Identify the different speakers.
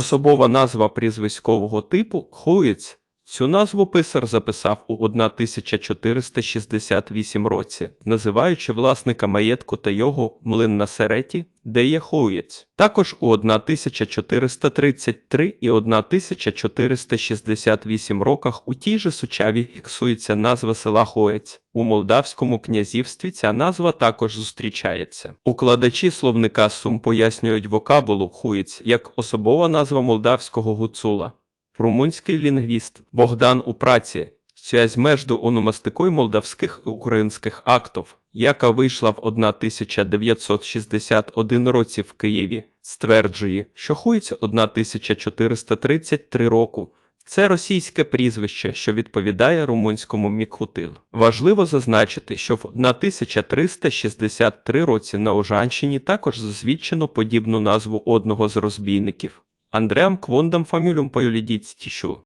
Speaker 1: Особова назва прізвиськового типу Хуєць. Цю назву писар записав у 1468 році, називаючи власника маєтку та його млин на сереті, де є Хуєць. Також у 1433 і 1468 роках у тій же Сучаві фіксується назва села Хуєць. У Молдавському князівстві ця назва також зустрічається. Укладачі словника Сум пояснюють вокабулу хуєць як особова назва молдавського гуцула. Румунський лінгвіст Богдан у праці «Связь между ономастикою молдавських і українських актів, яка вийшла в 1961 році в Києві, стверджує, що хується 1433 року. Це російське прізвище, що відповідає румунському мікхутил. Важливо зазначити, що в 1363 році на Ожанщині також засвідчено подібну назву одного з розбійників Андреам Квондам Фамюлюм Паюлідіцтішу.